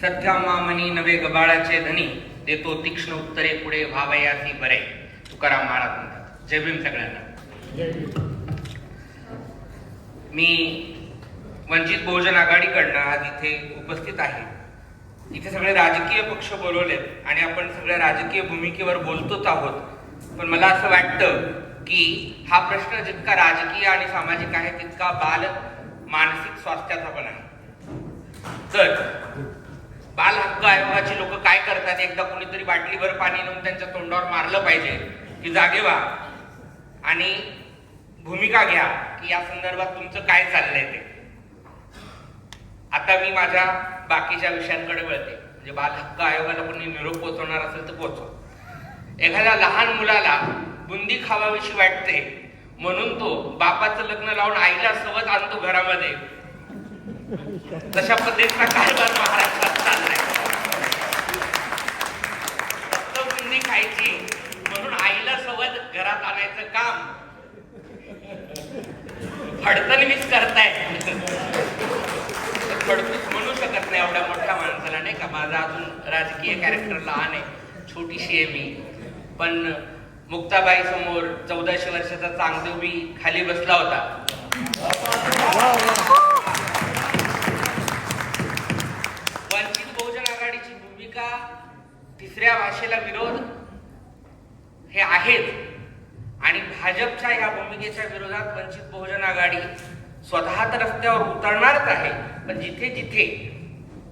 सध्या मामनी नवे गबाळाचे धनी देतो तीक्ष्ण उत्तरे पुढे व्हावयासी बरे. तुकाराम महाराज म्हणतात जय भीम सगळ्यांना. मी वंचित बहुजन आघाडीकडनं आज इथे उपस्थित आहे. इथे सगळे राजकीय पक्ष बोलवलेत आणि आपण सगळ्या राजकीय भूमिकेवर बोलतोच आहोत. पण मला असं वाटतं की हा प्रश्न जितका राजकीय आणि सामाजिक आहे तितका बाल मानसिक स्वास्थ्याचा पण आहे. तर बाल हक्क आयोगाची लोक काय करतात? एकदा कोणीतरी बाटलीभर पाणी नेऊन त्यांच्या तोंडावर मारलं पाहिजे की जागे व्हा. आणि भूमिका घ्या की या संदर्भात तुमचं काय चाललंय ते. आता मी माझ्या बाकीच्या विषयांकडे वळते. म्हणजे बाल हक्क आयोगाला कोणी निरोप पोचवणार असेल तर पोचव. एखाद्या लहान मुलाला बुंदी खावाविषयी वाटते म्हणून तो बापाचं लग्न लावून आईला सवत आणतो घरामध्ये. तशा पद्धतीचा कारभार महाराष्ट्रात चाललाय. फक्तबुंदी खायची म्हणून आईला सोबत घरात आणायचं काम. फडतणवीस करताय. फडतूस म्हणू शकत नाही एवढ्या मोठ्या माणसाला नाही का? माझा अजून राजकीय कॅरेक्टर लहान आहे. छोटीशी आहे मी. पण मुक्ताबाई समोर चौदाशे वर्षाचा चांगदेवी खाली बसला होता. तिसऱ्या भाषेला विरोध हे आहेच आणि भाजपच्या या भूमिकेच्या विरोधात वंचित बहुजन आघाडी स्वतः तर रस्त्यावर उतरणारच आहे. पण जिथे जिथे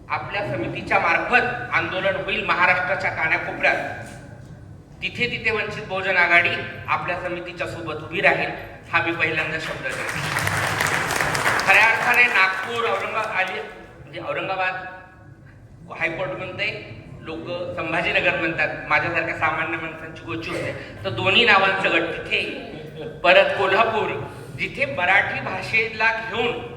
आपल्या समितीच्या मार्फत आंदोलन होईल महाराष्ट्राच्या कानाकोपऱ्यात तिथे तिथे वंचित बहुजन आघाडी आपल्या समितीच्या सोबत उभी राहील हा मी पहिल्यांदा शब्द देतो. खऱ्या अर्थाने नागपूर औरंगाबाद आली म्हणजे औरंगाबाद हायकोर्ट म्हणते लोक संभाजीनगर म्हणतात माझ्यासारख्या सामान्य माणसांची गोष्टी होते. तर दोन्ही नावांचं गट तिथे परत कोल्हापूर जिथे मराठी भाषेला घेऊन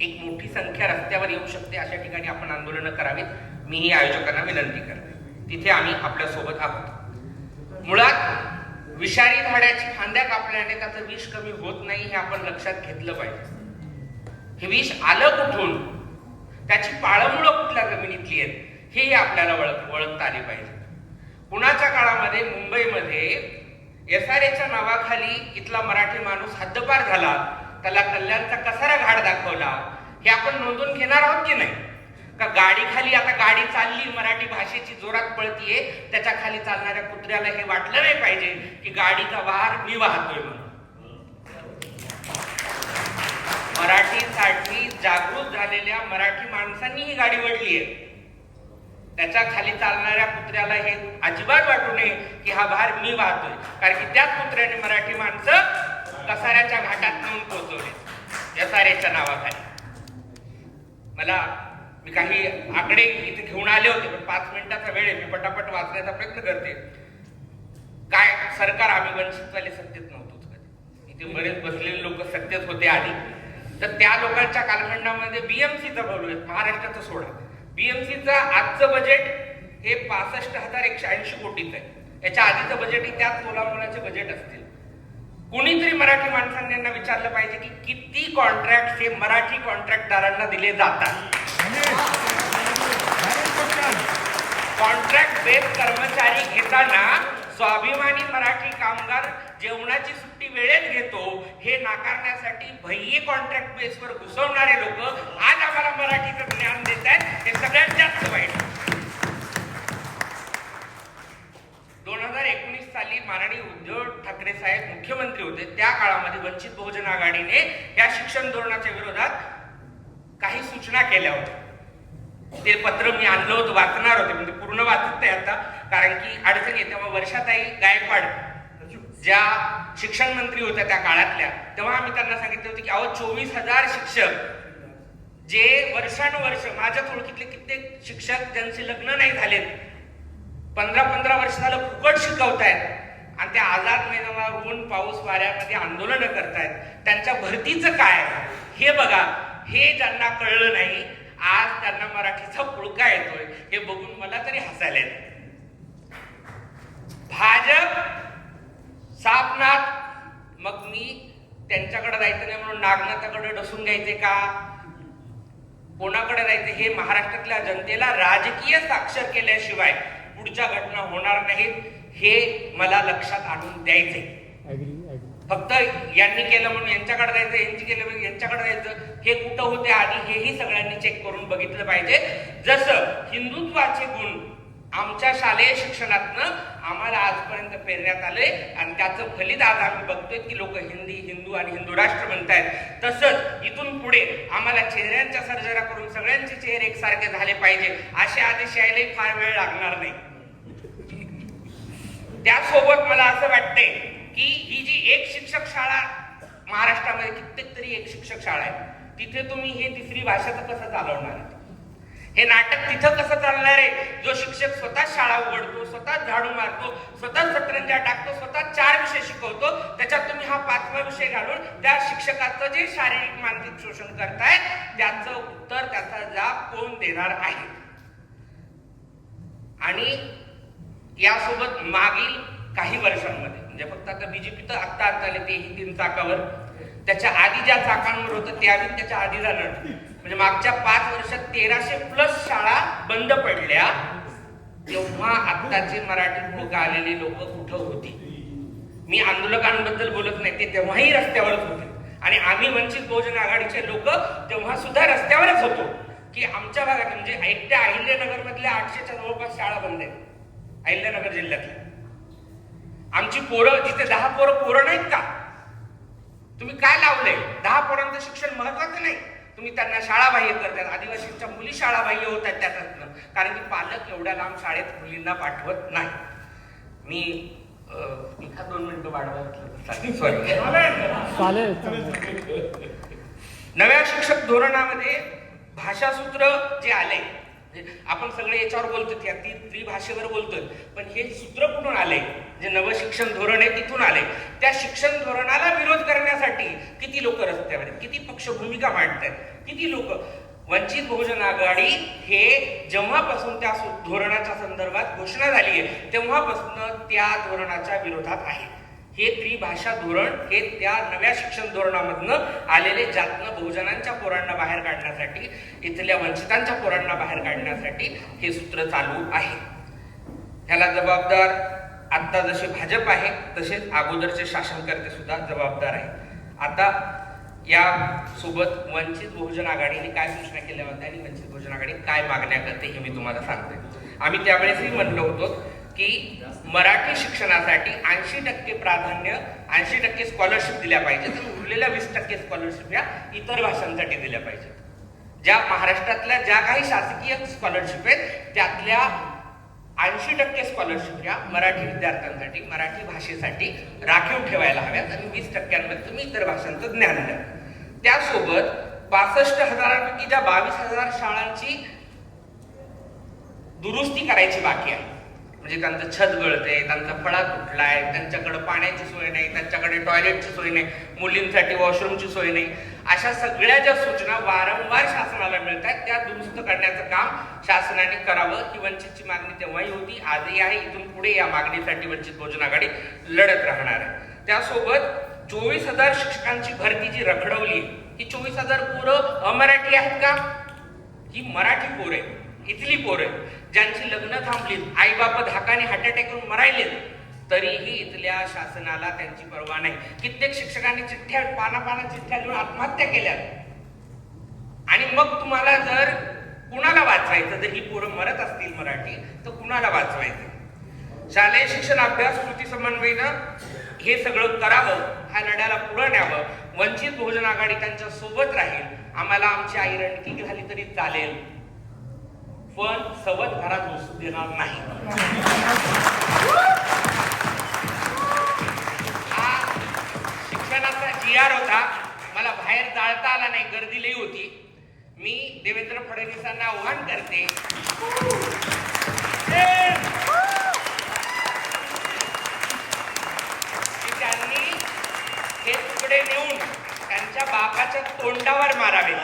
एक मोठी संख्या रस्त्यावर येऊ शकते अशा ठिकाणी आपण आंदोलनं करावीत. मीही आयोजकांना विनंती करते. तिथे आम्ही आपल्यासोबत आहोत. मुळात विषारी झाडाची फांद्या कापल्याने त्याचं विष कमी होत नाही हे आपण लक्षात घेतलं पाहिजे. हे विष आलं कुठून? त्याची पाळमुळं कुठल्या जमिनीतली आहेत? हेही आपल्याला ओळख ओळखता आली पाहिजे. पुण्याच्या काळामध्ये मुंबईमध्ये एस आर एच्या नावाखाली इथला मराठी माणूस हद्दपार झाला. त्याला कल्याणचा कसारा घाट दाखवला. हे आपण नोंदून घेणार आहोत की नाही? का गाडी खाली आता गाडी चालली मराठी भाषेची जोरात पळतीये त्याच्याखाली चालणाऱ्या कुत्र्याला हे वाटलं नाही पाहिजे की गाडीचा वार मी वाहतोय म्हणून. मराठीसाठी जागृत झालेल्या मराठी माणसांनी ही गाडी वडली आहे त्याच्याखाली चालणाऱ्या कुत्र्याला हे अजिबात वाटू नये की हा भार मी वाहतोय. कारण की त्याच कुत्र्याने मराठी माणसं कसाऱ्याच्या घाटात नेऊन पोहोचवले. यसाऱ्याच्या नावाखाली. मला मी काही आकडे इथे घेऊन आले होते पण पाच मिनिटाचा वेळ आहे. मी पटापट वाचण्याचा प्रयत्न करते. काय सरकार आम्ही वंचितवाले सत्तेत नव्हतोच कधी इथे बरेच बसलेले लोक सत्तेत होते आधी. तर त्या लोकांच्या कालखंडामध्ये बीएमसीचा आहेत महाराष्ट्राचं सोडा. बीएमसीचा आजचं बजेट हे पासष्ट हजार एकशे ऐंशी कोटीचं आहे. याच्या आधीचं बजेटही त्याच मुलामुलाचे बजेट असतील. कुणीतरी मराठी माणसांनी यांना विचारलं पाहिजे की किती कॉन्ट्रॅक्ट हे मराठी कॉन्ट्रॅक्टदारांना दिले जातात? कॉन्ट्रॅक्ट बेस कर्मचारी घेताना स्वाभिमानी मराठी कामगार जेवणाची वेळेत घेतो हे नाकारण्यासाठी भय्ये कॉन्ट्रॅक्ट बेसवर घुसवणारे लोक आज आम्हाला मराठीचं ज्ञान देत आहेत हे सगळ्यात जास्त वाईट. दोन हजार एकोणीस साली माननीय उद्धव ठाकरे साहेब मुख्यमंत्री होते. त्या काळामध्ये वंचित बहुजन आघाडीने या शिक्षण धोरणाच्या विरोधात काही सूचना केल्या होत्या. ते पत्र मी आणलं होतं वाचणार होते. म्हणजे पूर्ण वाचत नाही आता. कारण की अडचण येते. तेव्हा वर्षाताई गायकवाड ज्या शिक्षण मंत्री होत्या त्या काळातल्या तेव्हा आम्ही त्यांना सांगितले होते की अहो चोवीस हजार शिक्षक जे वर्षानुवर्ष माझ्या ओळखीतले कित्येक शिक्षक ज्यांचे लग्न नाही झालेत पंधरा पंधरा वर्ष झालं फुकट शिकवतायत आणि त्या आझाद मैदानावर ऊन पाऊस वाऱ्यामध्ये आंदोलन करतायत त्यांच्या भरतीचं काय हे बघा हे ज्यांना कळलं नाही आज त्यांना मराठीचा पुळका येतोय हे बघून मला तरी हसायला येत. भाजप सापनाथ मग मी त्यांच्याकडे जायचं नाही म्हणून नागनाथाकडे डसून घ्यायचे का? कोणाकडे जायचं? हे महाराष्ट्रातल्या जनतेला राजकीय साक्षर केल्याशिवाय पुढच्या घटना होणार नाहीत हे मला लक्षात आणून ऍग्री फक्त यांनी केलं म्हणून यांच्याकडे जायचं यांची केलं म्हणून यांच्याकडे जायचं हे कुठं होते? आधी हेही सगळ्यांनी चेक करून बघितलं पाहिजे. जसं हिंदुत्वाचे गुण आमच्या शालेय शिक्षणातनं आम्हाला आजपर्यंत पेरण्यात आले आणि त्याचं फलित आज आम्ही बघतोय की लोक हिंदी हिंदू आणि हिंदू राष्ट्र म्हणतायत. तसंच इथून पुढे आम्हाला चेहऱ्यांच्या सर्जरा करून सगळ्यांचे चेहरे एकसारखे झाले पाहिजे असे आदेश यायलाही फार वेळ लागणार नाही. त्यासोबत मला असं वाटतंय की ही जी एक शिक्षक शाळा महाराष्ट्रामध्ये कित्येक तरी एक शिक्षक शाळा आहे तिथे तुम्ही हे तिसरी भाषेचं कसं चालवणार? आहे? हे नाटक तिथं कसं चालणार आहे? जो शिक्षक स्वतः शाळा उघडतो स्वतः झाडू मारतो स्वतः सतरंजा टाकतो स्वतः चार विषय शिकवतो त्याच्यात तुम्ही हा पाचवा विषय घालून त्या शिक्षकाचं जे शारीरिक मानसिक शोषण करताय त्याचं उत्तर त्याचा जाब कोण देणार आहे? आणि यासोबत मागील काही वर्षांमध्ये म्हणजे फक्त आता बीजेपी तर आत्ता आत्ता आले तेही तीन चाकावर त्याच्या आधी ज्या चाकांवर होतं ते आधी त्याच्या आधी झालं म्हणजे मागच्या पाच वर्षात तेराशे प्लस शाळा बंद पडल्या. तेव्हा आत्ताचे मराठी लोक आलेली लोक कुठं होती? मी आंदोलकांबद्दल बोलत नाही ते तेव्हाही रस्त्यावरच होते. आणि आम्ही वंचित बहुजन आघाडीचे लोक तेव्हा सुद्धा रस्त्यावरच होतो. की आमच्या भागात म्हणजे एकट्या अहिल्यानगर मधल्या आठशेच्या जवळपास शाळा बंद आहेत. अहिल्यानगर जिल्ह्यातल्या. आमची पोरं जिथे दहा पोरं पोरं नाहीत का? तुम्ही काय लावलंय? दहा पोरांचं शिक्षण महत्वाचं नाही. तुम्ही त्यांना शाळा बाह्य करतात. आदिवासींच्या मुली शाळा बाह्य होत आहेत त्याच्यातनं कारण की पालक एवढ्या लांब शाळेत मुलींना पाठवत नाही. मी एखाद दोन मिनिटं वाढवा सॉरी चालेल. चालेल. नव्या शिक्षक धोरणामध्ये भाषासूत्र जे आले म्हणजे आपण सगळे याच्यावर बोलतो त्या ती त्रिभाषेवर बोलतोय. पण हे सूत्र कुठून आले? जे नवं शिक्षण धोरण आहे तिथून आले. त्या शिक्षण धोरणाला विरोध करण्यासाठी किती लोक रस्त्यावर किती पक्ष भूमिका मांडतायत? किती लोक? वंचित बहुजन आघाडी हे जेव्हापासून त्या धोरणाच्या संदर्भात घोषणा झाली आहे तेव्हापासून त्या धोरणाच्या विरोधात आहे. हे त्रिभाषा धोरण हे त्या नव्या शिक्षण धोरणामधनं आलेले जातनं बहुजनांच्या पोरांना बाहेर काढण्यासाठी इथल्या वंचितांच्या पोरांना बाहेर काढण्यासाठी हे सूत्र चालू आहे. ह्याला जबाबदार आता जसे भाजप आहे तसेच अगोदरचे शासनकर्ते सुद्धा जबाबदार आहे आता या सोबत वंचित बहुजन आघाडीने काय सूचना केल्या होत्या आणि वंचित बहुजन आघाडी काय मागण्या करते हे मी तुम्हाला सांगते आम्ही त्यावेळेसही म्हणलो होतो की मराठी शिक्षणासाठी ऐंशी टक्के प्राधान्य ऐंशी टक्के स्कॉलरशिप दिल्या पाहिजेत आणि उरलेल्या वीस टक्के स्कॉलरशिप या इतर भाषांसाठी दिल्या पाहिजेत. ज्या महाराष्ट्रातल्या ज्या काही शासकीय स्कॉलरशिप आहेत त्यातल्या ऐंशी टक्के स्कॉलरशिप या मराठी विद्यार्थ्यांसाठी मराठी भाषेसाठी राखीव ठेवायला हव्यात आणि वीस टक्क्यांमध्ये तुम्ही इतर भाषांचं ज्ञान द्या. त्यासोबत बासष्ट हजारांपैकी ज्या बावीस हजार शाळांची दुरुस्ती करायची बाकी आहे म्हणजे त्यांचं छत गळते त्यांचा फळा तुटलाय त्यांच्याकडे पाण्याची सोय नाही त्यांच्याकडे टॉयलेटची सोय नाही मुलींसाठी वॉशरूमची सोय नाही. अशा सगळ्या ज्या सूचना वारंवार शासनाला मिळत आहेत त्या दुरुस्त करण्याचं काम शासनाने करावं. ही वंचितची मागणी तेव्हाही होती आजही आहे. इथून पुढे या मागणीसाठी वंचित बहुजन आघाडी लढत राहणार आहे. त्यासोबत चोवीस हजार शिक्षकांची भरती जी रखडवली ही चोवीस हजार पोरं अमराठी आहेत का? ही मराठी पोरं आहे इथली पोरं ज्यांची लग्न थांबलीत आई बाप धाकाने हार्ट अटॅक करून मरायलेत तरीही इथल्या शासनाला त्यांची परवा नाही. कित्येक शिक्षकांनी चिठ्ठ्या पानापाना चिठ्ठ्या लिहून आत्महत्या केल्या आणि मग तुम्हाला जर कुणाला वाचवायचं जर ही पोरं मरत असतील मराठी तर कुणाला वाचवायचं? शालेय शिक्षण अभ्यास कृती समन्वयनं हे सगळं करावं ह्या लढ्याला पुढं न्यावं. वंचित बहुजन आघाडी त्यांच्यासोबत राहील. आम्हाला आमची आई रणकी झाली तरी चालेल. पण सवत घरात घुसू देणार नाही. हा शिक्षणाचा जी आर होता. मला बाहेर जाळता आला नाही गर्दी लई होती. मी देवेंद्र फडणवीसांना आव्हान करते. त्यांनी हे तुकडे नेऊन त्यांच्या बापाच्या तोंडावर मारावे.